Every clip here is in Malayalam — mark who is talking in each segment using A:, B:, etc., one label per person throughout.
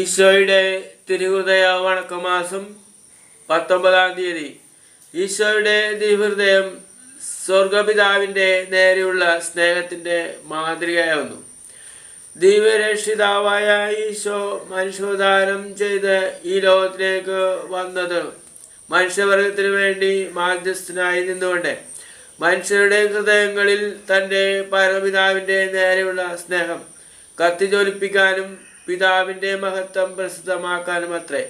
A: ഈശോയുടെ തിരുഹൃദയ വണക്കമാസം പത്തൊമ്പതാം തീയതി. ഈശോയുടെ തിരുഹൃദയം സ്വർഗപിതാവിന്റെ നേരെയുള്ള സ്നേഹത്തിന്റെ മാതൃകയാവുന്നു ദിവ്യരക്ഷിതാവായ ഈശോ മനുഷ്യോദ്ധാരം ചെയ്ത് ഈ ലോകത്തിലേക്ക് വന്നത് മനുഷ്യവർഗത്തിന് വേണ്ടി മാധ്യസ്ഥനായി നിന്നുകൊണ്ട് മനുഷ്യരുടെ ഹൃദയങ്ങളിൽ തന്റെ പരമപിതാവിന്റെ നേരെയുള്ള സ്നേഹം കത്തിജ്വലിപ്പിക്കാനും പിതാവിന്റെ മഹത്വം പ്രസിദ്ധമാക്കാനും അത്രേ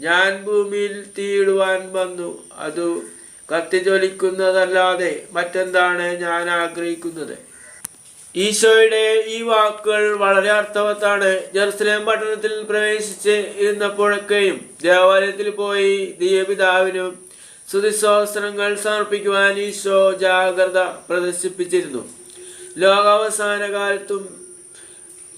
A: ഞാൻ ഭൂമിയിൽ തീയിടുവാൻ വന്നു. അതു കത്തിജ്വലിക്കുന്നതല്ലാതെ മറ്റെന്താണ് ഞാൻ ആഗ്രഹിക്കുന്നത്? ഈശോയുടെ ഈ വാക്കുകൾ വളരെ അർത്ഥവത്താണ്. ജെറുസലേം പട്ടണത്തിൽ പ്രവേശിച്ച് ഇരുന്നപ്പോഴൊക്കെയും ദേവാലയത്തിൽ പോയി ദൈവപിതാവിനും സ്തുതിസ്വസ്ത്രങ്ങൾ സമർപ്പിക്കുവാൻ ഈശോ ജാഗ്രത പ്രദർശിപ്പിച്ചിരുന്നു. ലോകാവസാന കാലത്തും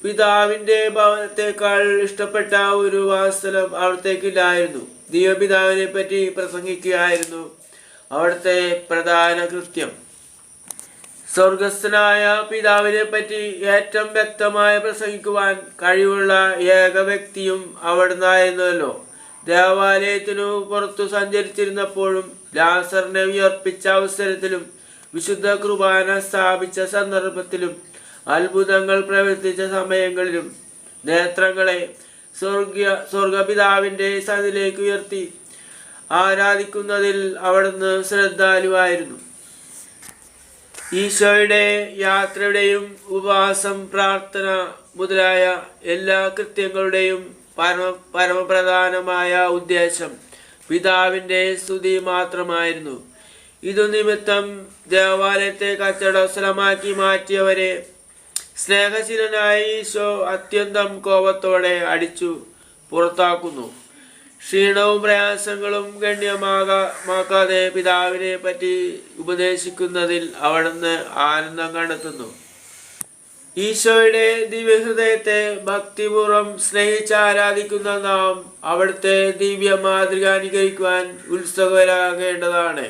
A: പിതാവിന്റെ ഭവനത്തെക്കാൾ ഇഷ്ടപ്പെട്ട ഒരു വാസ്തലം അവിടത്തേക്കില്ലായിരുന്നു. ദൈവപിതാവിനെ പറ്റി പ്രസംഗിക്കുകയായിരുന്നു അവിടുത്തെ പ്രധാന കൃത്യം. സ്വർഗസ്ഥനായ പിതാവിനെ പറ്റി ഏറ്റവും വ്യക്തമായി പ്രസംഗിക്കുവാൻ കഴിവുള്ള ഏക വ്യക്തിയും അവിടുന്നായിരുന്നല്ലോ. ദേവാലയത്തിനു പുറത്തു സഞ്ചരിച്ചിരുന്നപ്പോഴും ലാസറിനെ ഉയർപ്പിച്ച അവസരത്തിലും വിശുദ്ധ കുർബാന സ്ഥാപിച്ച സന്ദർഭത്തിലും അത്ഭുതങ്ങൾ പ്രവർത്തിച്ച സമയങ്ങളിലും നേത്രങ്ങളെ സ്വർഗീയ സ്വർഗപിതാവിന്റെ സതിലേക്ക് ഉയർത്തി ആരാധിക്കുന്നതിൽ അവിടുന്ന് ശ്രദ്ധാലുവായിരുന്നു. ഈശോയുടെ യാത്രയുടെയും ഉപവാസം പ്രാർത്ഥന മുതലായ എല്ലാ കൃത്യങ്ങളുടെയും പരമ പരമപ്രധാനമായ ഉദ്ദേശം പിതാവിന്റെ സ്തുതി മാത്രമായിരുന്നു. ഇതു നിമിത്തം ദേവാലയത്തെ കച്ചടസ്ഥലമാക്കി മാറ്റിയവരെ സ്നേഹശീലനായ ഈശോ അത്യന്തം കോപത്തോടെ അടിച്ചു പുറത്താക്കുന്നു. ക്ഷീണവും പ്രയാസങ്ങളും ഗണ്യമാകാതെ പിതാവിനെ പറ്റി ഉപദേശിക്കുന്നതിൽ അവിടുന്ന് ആനന്ദം കണ്ടെത്തുന്നു. ഈശോയുടെ ദിവ്യഹൃദയത്തെ ഭക്തിപൂർവം സ്നേഹിച്ച് ആരാധിക്കുന്ന നാം അവിടുത്തെ ദിവ്യ മാതൃക അനുകരിക്കുവാൻ ഉത്സുകരാകേണ്ടതാണ്.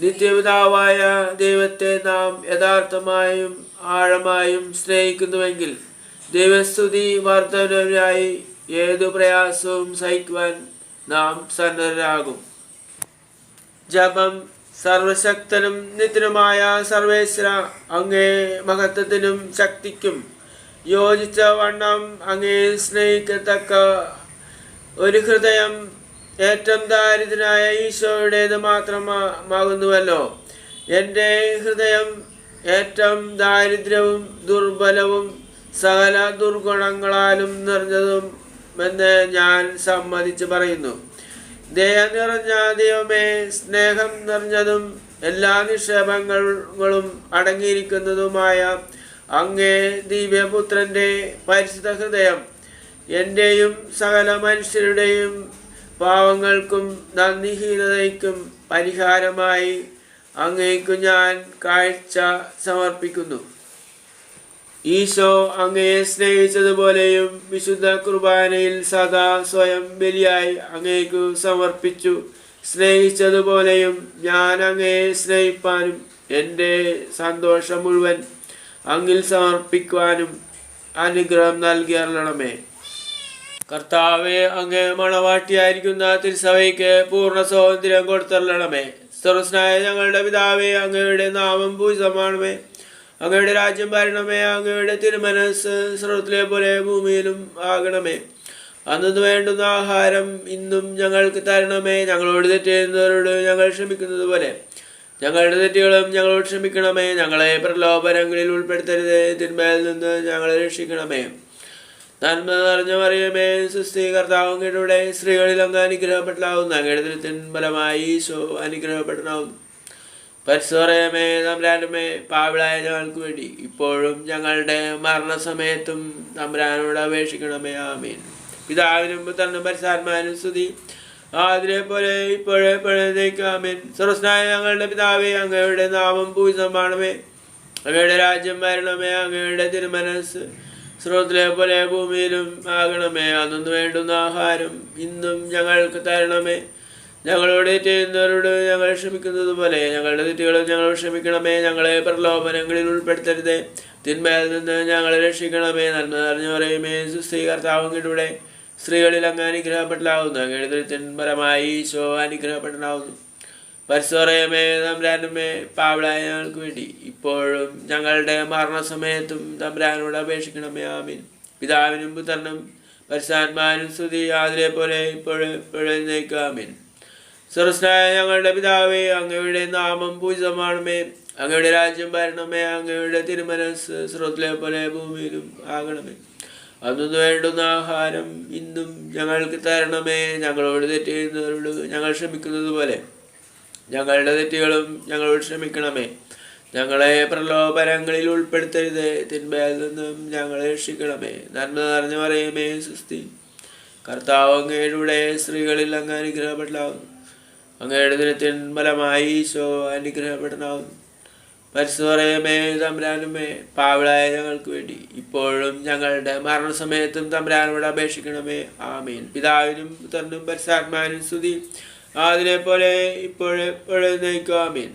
A: നിത്യപിതാവായ ദൈവത്തെ നാം യഥാർത്ഥമായും ആഴമായും സ്നേഹിക്കുന്നുവെങ്കിൽ ദൈവസ്തുതി വർദ്ധനവിനായി ഏതു പ്രയാസവും സഹിക്കുവാൻ നാം സന്നദ്ധരാകും. ജപം സർവശക്തനും നിത്യനുമായ സർവേശ്വര അങ്ങേ മഹത്വത്തിനും ശക്തിക്കും യോജിച്ച വണ്ണം അങ്ങേ സ്നേഹിക്കത്തക്ക ഒരു ഹൃദയം ഏറ്റവും ദാരിദ്രനായ ഈശോയുടേത് മാത്രമാകുന്നുവല്ലോ എന്റെ ഹൃദയം ഏറ്റവും ദാരിദ്ര്യവും ദുർബലവും സകല ദുർഗുണങ്ങളാലും നിറഞ്ഞതും എന്ന് ഞാൻ സമ്മതിച്ച് പറയുന്നു. ദയ നിറഞ്ഞ ദൈവമേ സ്നേഹം നിറഞ്ഞതും എല്ലാ നിക്ഷേപങ്ങളും അടങ്ങിയിരിക്കുന്നതുമായ അങ്ങേ ദിവ്യപുത്രന്റെ പരിശുദ്ധ ഹൃദയം എന്റെയും സകല മനുഷ്യരുടെയും പാവങ്ങൾക്കും നന്ദിഹീനതയ്ക്കും പരിഹാരമായി അങ്ങേക്കു ഞാൻ കാഴ്ച സമർപ്പിക്കുന്നു. ഈശോ അങ്ങയെ സ്നേഹിച്ചതുപോലെയും വിശുദ്ധ കുർബാനയിൽ സദാ സ്വയം ബലിയായി അങ്ങേക്കു സമർപ്പിച്ചു. സ്നേഹിച്ചതുപോലെയും ഞാൻ അങ്ങയെ സ്നേഹിപ്പാനും എന്റെ സന്തോഷം മുഴുവൻ അങ്ങിൽ സമർപ്പിക്കുവാനും അനുഗ്രഹം നൽകിയറിയണമേ കർത്താവെ അങ്ങ് മണവാട്ടിയായിരിക്കുന്ന തിരുസഭയ്ക്ക് പൂർണ സ്വാതന്ത്ര്യം കൊടുത്തരണമേ സർവസ്നായ ഞങ്ങളുടെ പിതാവേ അങ്ങയുടെ നാമം പൂജിതമാണമേ. അങ്ങയുടെ രാജ്യം ഭരണമേ അങ്ങയുടെ തിരുമനസ് സർവത്തിലെ പോലെ ഭൂമിയിലും ആകണമേ. അന്നു വേണ്ടുന്ന ആഹാരം ഇന്നും ഞങ്ങൾക്ക് തരണമേ. ഞങ്ങളോട് തെറ്റെയ്യുന്നവരോട് ഞങ്ങൾ ക്ഷമിക്കുന്നത് പോലെ. ഞങ്ങളുടെ തെറ്റുകളും ഞങ്ങളോട് ക്ഷമിക്കണമേ. ഞങ്ങളെ പ്രലോഭനങ്ങളിൽ ഉൾപ്പെടുത്തരുത്. തിന്മയിൽ നിന്ന് ഞങ്ങളെ രക്ഷിക്കണമേ. നന്മ നിറഞ്ഞ മറിയമേ സുസ്ഥി കർത്താവും കീഴുടെ സ്ത്രീകളിൽ അങ്ങ് അനുഗ്രഹപ്പെട്ടാവുന്നു അങ്ങയുടെ തിരുത്തിൻ ഫലമായി ഈശോ അനുഗ്രഹപ്പെട്ടാവുന്നു പരിസരമേ തമ്പ്രാനുമേ പാവിളായ ഞങ്ങൾക്ക് വേണ്ടി ഇപ്പോഴും ഞങ്ങളുടെ മരണസമയത്തും തമ്പ്രാനോട് അപേക്ഷിക്കണമേ. ആമീൻ. പിതാവിനും പുത്രനും പരിസാത്മാനും സ്തുതി. ആതിരെ പോലെ ഇപ്പോഴേ പഴയതേക്കാമേൻ സർവസ്നായ ഞങ്ങളുടെ പിതാവേ അങ്ങയുടെ നാമം പൂജിതമാണമേ അങ്ങയുടെ രാജ്യം വരണമേ. അങ്ങയുടെ തിരുമനസ് സ്രോതത്തിലെ പോലെ ഭൂമിയിലും ആകണമേ. അന്നു വേണ്ടുന്ന ആഹാരം ഇന്നും ഞങ്ങൾക്ക് തരണമേ. ഞങ്ങളോട് ചെയ്യുന്നവരോട് ഞങ്ങൾ ക്ഷമിക്കുന്നത് പോലെ ഞങ്ങളുടെ തെറ്റുകളും ഞങ്ങൾ ക്ഷമിക്കണമേ. ഞങ്ങളെ പ്രലോഭനങ്ങളിൽ ഉൾപ്പെടുത്തരുതേ. തിന്മയിൽ നിന്ന് ഞങ്ങളെ രക്ഷിക്കണമേ. നന്മ നിറഞ്ഞു പറയുമേ. കിടൂടെ സ്ത്രീകളിൽ അങ്ങ് അനുഗ്രഹപ്പെടലാവുന്നു. അങ്ങയുടെ തിന്മരമായി ഈശോ അനുഗ്രഹപ്പെട്ടതാവുന്നു പരിസോറയമേ തമ്പ്രാനുമേ പാവളായ ഞങ്ങൾക്ക് വേണ്ടി. ഇപ്പോഴും ഞങ്ങളുടെ മരണസമയത്തും തമ്പ്രാനോട് അപേക്ഷിക്കണമേ ആമീൻ. പിതാവിനും പുത്രനും പരിശാത്മാനും സ്തുതി അതിലെ പോലെ ഇപ്പോഴും ഇപ്പോഴും സ്വർസ്നായ ഞങ്ങളുടെ പിതാവേ അങ്ങയുടെ നാമം പൂജിതമാണമേ. അങ്ങയുടെ രാജ്യം ഭരണമേ അങ്ങയുടെ തിരുമനസ് സ്രോത്തിലെ പോലെ ഭൂമിയിലും ആകണമേ. അന്നു വേണ്ടുന്ന ആഹാരം ഇന്നും ഞങ്ങൾക്ക് തരണമേ. ഞങ്ങളോട് തെറ്റ് ചെയ്യുന്നവരോട് ഞങ്ങൾ ക്ഷമിക്കുന്നത് പോലെ ഞങ്ങളുടെ തെറ്റുകളും ഞങ്ങളോട് ക്ഷമിക്കണമേ. ഞങ്ങളെ പ്രലോഭനങ്ങളിൽ ഉൾപ്പെടുത്തരുത്. തിന്മയിൽ നിന്നും ഞങ്ങളെ രക്ഷിക്കണമേ. നന്മ നിറഞ്ഞു പറയുമേ സുസ്തി കർത്താവ് അങ്ങയുടെ സ്ത്രീകളിൽ അങ്ങ് അനുഗ്രഹപ്പെടാവുന്നു അങ്ങയുടെ ദിനത്തിൻ ഫലമായി ഈശോ അനുഗ്രഹപ്പെടണമാവുന്നു പരിശുദ്ധമേ തമ്പുരാനുമേ പാവിളായ ഞങ്ങൾക്ക് വേണ്ടി ഇപ്പോഴും ഞങ്ങളുടെ മരണസമയത്തും തമ്പുരാനോട് അപേക്ഷിക്കണമേ. ആമേൻ. പിതാവിനും പുത്രനും പരിശാത്മാനും സ്തുതി. അതിനെ പോലെ ഇപ്പോഴെപ്പോഴും നയിക്കും ആമീൻ.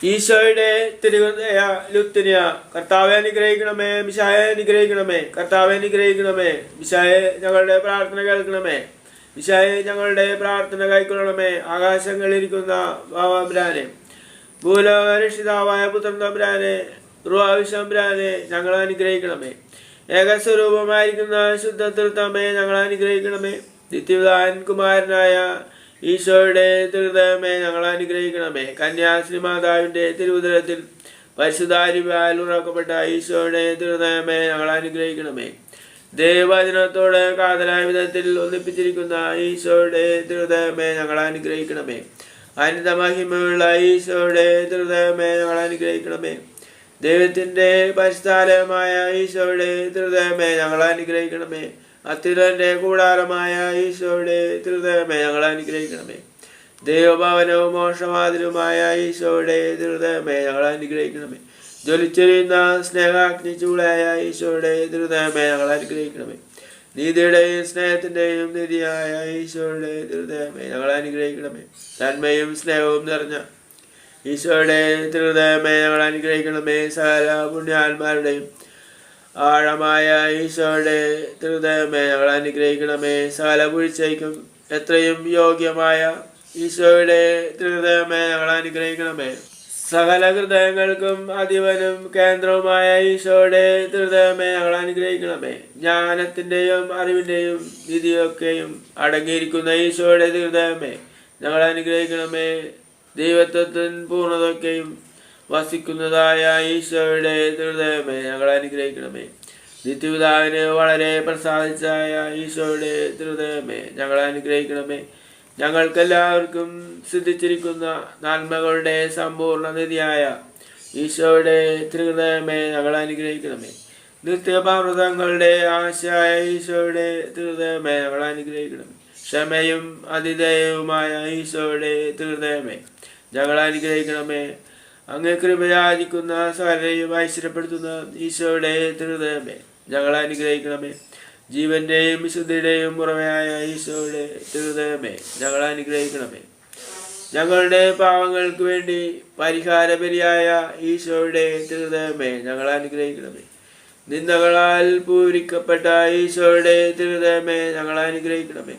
A: ഈശോയുടെ തിരുവനന്തയ ലുത്തിനിയ കർത്താവെ അനുഗ്രഹിക്കണമേ മിശായെ അനുഗ്രഹിക്കണമേ കർത്താവെ അനുഗ്രഹിക്കണമേ മിശായെ ഞങ്ങളുടെ പ്രാർത്ഥന കേൾക്കണമേ മിശായെ ഞങ്ങളുടെ പ്രാർത്ഥന കൈക്കൊള്ളണമേ ആകാശങ്ങളിലിരിക്കുന്ന ബാബാബ്രാനെ ഭൂലോകരക്ഷിതാവായ പുത്രൻ തമ്പുരാനെ റുവാവിശംബ്രാനെ ഞങ്ങൾ അനുഗ്രഹിക്കണമേ. ഏകസ്വരൂപമായിരിക്കുന്ന ശുദ്ധ തൃത്തമ്മയെ ഞങ്ങൾ അനുഗ്രഹിക്കണമേ. നിത്യവിധാൻ കുമാരനായ ഈശോയുടെ തിരുതമേ ഞങ്ങൾ അനുഗ്രഹിക്കണമേ. കന്യാശ്രീ മാതാവിന്റെ തിരുവുദരത്തിൽ പരിശുദ്ധാരിവാൽ ഉറക്കപ്പെട്ട ഈശോയുടെ തിരുതമേ ഞങ്ങൾ അനുഗ്രഹിക്കണമേ. ദൈവവചനത്തോട് കാതലായ വിധത്തിൽ ഒന്നിപ്പിച്ചിരിക്കുന്ന ഈശോയുടെ തിരുതമേ ഞങ്ങൾ അനുഗ്രഹിക്കണമേ. അനിതമഹിമയുള്ള ഈശോയുടെ തിരുതമേ ഞങ്ങൾ അനുഗ്രഹിക്കണമേ. ദൈവത്തിന്റെ പരിസ്ഥാലയമായ ഈശോയുടെ തിരുതമേ ഞങ്ങൾ അനുഗ്രഹിക്കണമേ. അത്യുരന്റെ കൂടാരമായ ഈശോയുടെ തിരുദയമേ ഞങ്ങൾ അനുഗ്രഹിക്കണമേ. ദൈവഭവനവും മോശമാതിരുമായ ഈശോയുടെ തിരുദയമേ ഞങ്ങൾ അനുഗ്രഹിക്കണമേ. ജ്വലിച്ചെറിയുന്ന സ്നേഹാഗ്നി ചൂടായ ഈശോയുടെ തിരുദയമേ ഞങ്ങൾ അനുഗ്രഹിക്കണമേ. നീതിയുടെയും സ്നേഹത്തിന്റെയും നിധിയായ ഈശോയുടെ തിരുദയമേ ഞങ്ങൾ അനുഗ്രഹിക്കണമേ. തന്മയും സ്നേഹവും നിറഞ്ഞ ഈശോയുടെ തിരുദയമേ ഞങ്ങൾ അനുഗ്രഹിക്കണമേ. സകല പുണ്യാന്മാരുടെയും ആഴമായ ഈശോയുടെ ഹൃദയമേ ഞങ്ങൾ അനുഗ്രഹിക്കണമേ. സകല വീഴ്ചയ്ക്കും എത്രയും യോഗ്യമായ ഈശോയുടെ ഹൃദയമേ ഞങ്ങൾ അനുഗ്രഹിക്കണമേ. സകല ഹൃദയങ്ങൾക്കും അധിപനും കേന്ദ്രവുമായ ഈശോയുടെ ഹൃദയമേ ഞങ്ങൾ അനുഗ്രഹിക്കണമേ. ജ്ഞാനത്തിന്റെയും അറിവിന്റെയും നിധിയൊക്കെയും അടങ്ങിയിരിക്കുന്ന ഈശോയുടെ ഹൃദയമേ ഞങ്ങൾ അനുഗ്രഹിക്കണമേ. ദൈവത്വത്തിൻ പൂർണതയൊക്കെയും വസിക്കുന്നതായ ഈശോയുടെ ഹൃദയമേ ഞങ്ങൾ അനുഗ്രഹിക്കണമേ. നിത്യപിതാവിന് വളരെ പ്രസാദിച്ചായ ഈശോയുടെ ഹൃദയമേ ഞങ്ങൾ അനുഗ്രഹിക്കണമേ. ഞങ്ങൾക്കെല്ലാവർക്കും സിദ്ധിച്ചിരിക്കുന്ന നന്മകളുടെ സമ്പൂർണ നിധിയായ ഈശോയുടെ ഹൃദയമേ ഞങ്ങൾ അനുഗ്രഹിക്കണമേ. നിത്യപാമൃതങ്ങളുടെ ആശയായ ഈശോയുടെ ഹൃദയമേ ഞങ്ങൾ അനുഗ്രഹിക്കണമേ. ക്ഷമയും അതിഥേയവുമായ ഈശോയുടെ ഹൃദയമേ ഞങ്ങൾ അനുഗ്രഹിക്കണമേ. അങ്ങ് കൃപയാചിക്കുന്ന സകലയും ഐശ്വര്യപ്പെടുത്തുന്ന ഈശോയുടെ ഹൃദയമേ ഞങ്ങൾ അനുഗ്രഹിക്കണമേ. ജീവന്റെയും വിശുദ്ധിയുടെയും ഉറവയായ ഈശോയുടെ ഹൃദയമേ ഞങ്ങൾ അനുഗ്രഹിക്കണമേ. ഞങ്ങളുടെ പാവങ്ങൾക്ക് വേണ്ടി പരിഹാരപരിയായ ഈശോയുടെ ഹൃദയമേ ഞങ്ങൾ അനുഗ്രഹിക്കണമേ. നിന്ദകളാൽ പൂരിക്കപ്പെട്ട ഈശോയുടെ ഹൃദയമേ ഞങ്ങൾ അനുഗ്രഹിക്കണമേ.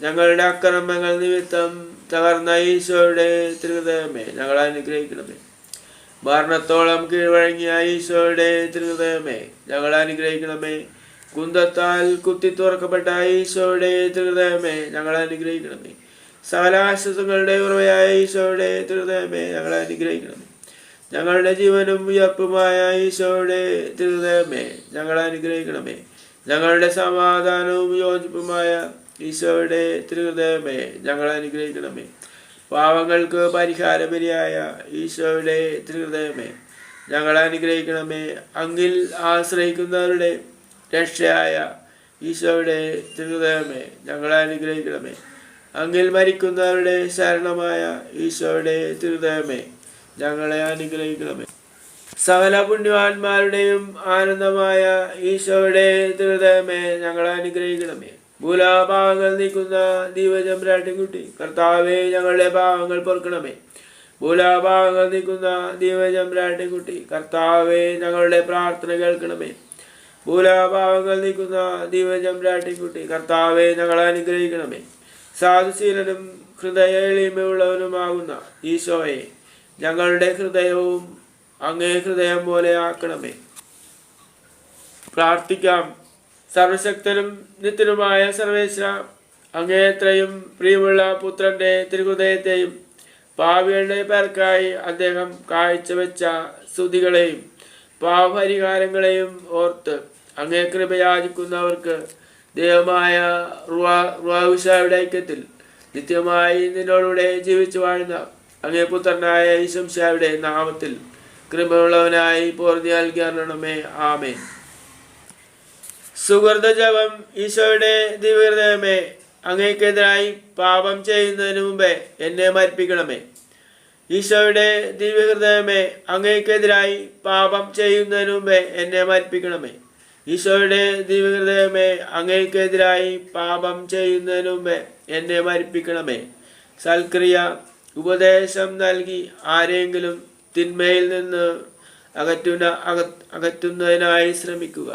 A: ഞങ്ങളുടെ അക്രമങ്ങൾ നിമിത്തം തകർന്ന ഈശോയുടെ തിരുഹൃദയമേ ഞങ്ങൾ അനുഗ്രഹിക്കണമേ. മരണത്തോളം കീഴ്വഴങ്ങിയ ഈശോയുടെ തിരുഹൃദയമേ ഞങ്ങൾ അനുഗ്രഹിക്കണമേ. കുന്തത്താൽ കുത്തി തുറക്കപ്പെട്ട ഈശോയുടെ തിരുഹൃദയമേ ഞങ്ങൾ അനുഗ്രഹിക്കണമേ. സകലാശ്വസങ്ങളുടെ ഉറവയായ ഈശോയുടെ തിരുഹൃദയമേ ഞങ്ങൾ അനുഗ്രഹിക്കണമേ. ഞങ്ങളുടെ ജീവനും ഉയർപ്പുമായ ഈശോയുടെ തിരുഹൃദയമേ ഞങ്ങൾ അനുഗ്രഹിക്കണമേ. ഞങ്ങളുടെ സമാധാനവും യോജിപ്പുമായ ഈശോയുടെ തിരുഹൃദയമേ ഞങ്ങൾ അനുഗ്രഹിക്കണമേ. പാവങ്ങൾക്ക് പരിഹാരപരിയായ ഈശോയുടെ തിരുഹൃദയമേ ഞങ്ങൾ അനുഗ്രഹിക്കണമേ. അങ്ങിൽ ആശ്രയിക്കുന്നവരുടെ രക്ഷയായ ഈശോയുടെ തിരുഹൃദയമേ ഞങ്ങൾ അനുഗ്രഹിക്കണമേ. അങ്ങിൽ മരിക്കുന്നവരുടെ ശരണമായ ഈശോയുടെ തിരുഹൃദയമേ ഞങ്ങളെ അനുഗ്രഹിക്കണമേ. സകല പുണ്യവാന്മാരുടെയും ആനന്ദമായ ഈശോയുടെ തിരുഹൃദയമേ ഞങ്ങളെ അനുഗ്രഹിക്കണമേ. ഭൂലാഭാവങ്ങൾ നീക്കുന്ന ദീപചമ്രാട്ടിൻകുട്ടി കർത്താവെ ഞങ്ങളുടെ പാവങ്ങൾ പൊറുക്കണമേ. ഭൂലാഭാവങ്ങൾ നീക്കുന്ന ദീപചമ്രാട്ടിൻകുട്ടി കർത്താവെ ഞങ്ങളുടെ പ്രാർത്ഥന കേൾക്കണമേ. ഭൂലാഭാവങ്ങൾ നീക്കുന്ന ദിവചംരാട്ടിക്കുട്ടി കർത്താവെ ഞങ്ങളെ അനുഗ്രഹിക്കണമേ. സാധുശീലനും ഹൃദയ എളിമയുള്ളവനുമാകുന്ന ഈശോയെ ഞങ്ങളുടെ ഹൃദയവും അങ്ങേ ഹൃദയം പോലെ ആക്കണമേ. പ്രാർത്ഥിക്കാം. സർവശക്തനും നിത്യനുമായ സർവേശ്വര അങ്ങേത്രയും പ്രിയമുള്ള പുത്രന്റെ തിരുഹൃദയത്തെയും പാവികളുടെ പേർക്കായി അദ്ദേഹം കാഴ്ചവെച്ച സ്തുതികളെയും പാപപരിഹാരങ്ങളെയും ഓർത്ത് അങ്ങേ കൃപയാചിക്കുന്നവർക്ക് ദൈവമായ റുവാവിഷയുടെ ഐക്യത്തിൽ നിത്യമായി നിന്നോടുകൂടെ ജീവിച്ചു വാഴുന്ന അങ്ങേ പുത്രനായ ഈശംഷയുടെ നാമത്തിൽ കൃപയുള്ളവനായി പൂർത്തി നൽകണമേ ആമേ സുഹൃത ജപം ഈശോയുടെ ദിവ്യഹൃദയമേ അങ്ങേക്കെതിരായി പാപം ചെയ്യുന്നതിന് മുമ്പേ എന്നെ മരിപ്പിക്കണമേ. ഈശോയുടെ ദിവ്യഹൃദയമേ അങ്ങേക്കെതിരായി പാപം ചെയ്യുന്നതിന് മുമ്പേ എന്നെ മരിപ്പിക്കണമേ. ഈശോയുടെ ദിവ്യഹൃദയമേ അങ്ങേക്കെതിരായി പാപം ചെയ്യുന്നതിന് മുമ്പേ എന്നെ മരിപ്പിക്കണമേ. സൽക്രിയ ഉപദേശം നൽകി ആരെങ്കിലും തിന്മയിൽ നിന്ന് അകറ്റുന്ന അക അകറ്റുന്നതിനായി ശ്രമിക്കുക.